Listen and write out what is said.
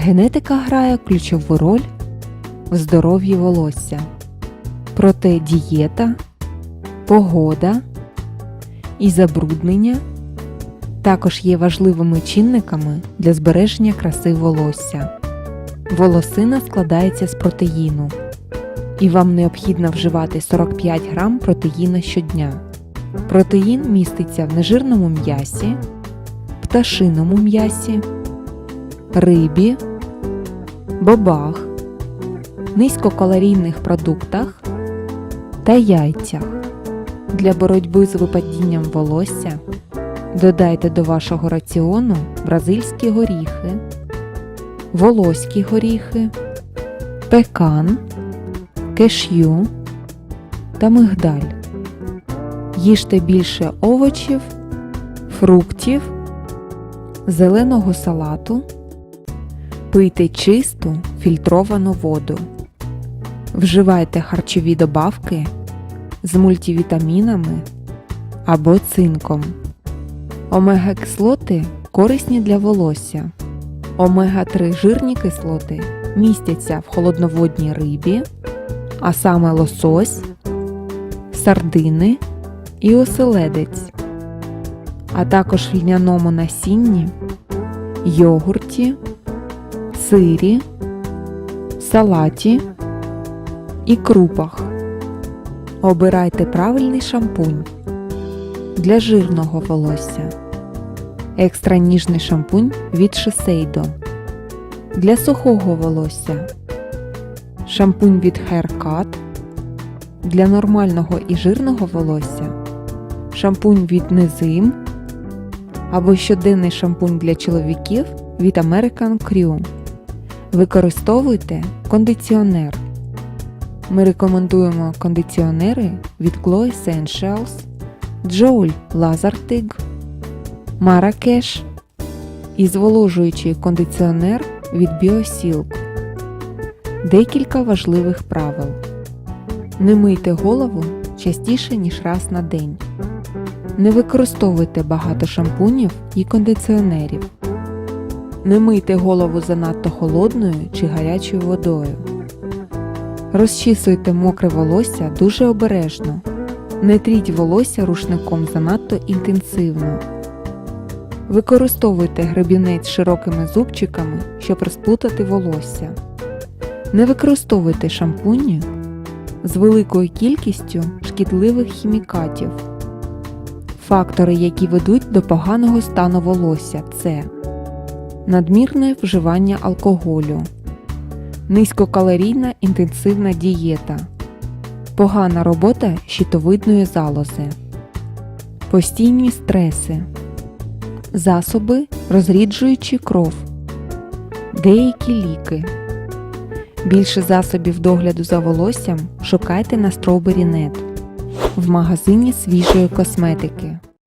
Генетика грає ключову роль в здоров'ї волосся. Проте дієта, погода і забруднення також є важливими чинниками для збереження краси волосся. Волосина складається з протеїну, і вам необхідно вживати 45 грам протеїну щодня. Протеїн міститься в нежирному м'ясі, пташиному м'ясі, рибі, бобах, низькокалорійних продуктах та яйцях. Для боротьби з випадінням волосся додайте до вашого раціону бразильські горіхи, волоські горіхи, пекан, кешю та мигдаль. Їжте більше овочів, фруктів, зеленого салату, пийте чисту фільтровану воду. Вживайте харчові добавки з мультивітамінами або цинком. Омега-кислоти корисні для волосся. Омега-3 жирні кислоти містяться в холодноводній рибі, а саме лосось, сардини і оселедець, а також в льняному насінні, йогурті, сирі, салаті і крупах. Обирайте правильний шампунь для жирного волосся. Екстра ніжний шампунь від Shiseido. Для сухого волосся. Шампунь від Haircut. Для нормального і жирного волосся. Шампунь від Незим. Або щоденний шампунь для чоловіків від American Crew. Використовуйте кондиціонер. Ми рекомендуємо кондиціонери від Glow Essentials, Joule Lazartig, Marrakesh і зволожуючий кондиціонер від BioSilk. Декілька важливих правил. Не мийте голову частіше, ніж раз на день. Не використовуйте багато шампунів і кондиціонерів. Не мийте голову занадто холодною чи гарячою водою. Розчісуйте мокре волосся дуже обережно. Не тріть волосся рушником занадто інтенсивно. Використовуйте гребінець широкими зубчиками, щоб розплутати волосся. Не використовуйте шампуні з великою кількістю шкідливих хімікатів. Фактори, які ведуть до поганого стану волосся, це надмірне вживання алкоголю, низькокалорійна інтенсивна дієта, погана робота щитовидної залози, постійні стреси, засоби, розріджуючи кров, деякі ліки. Більше засобів догляду за волоссям шукайте на Strawberry.net в магазині свіжої косметики.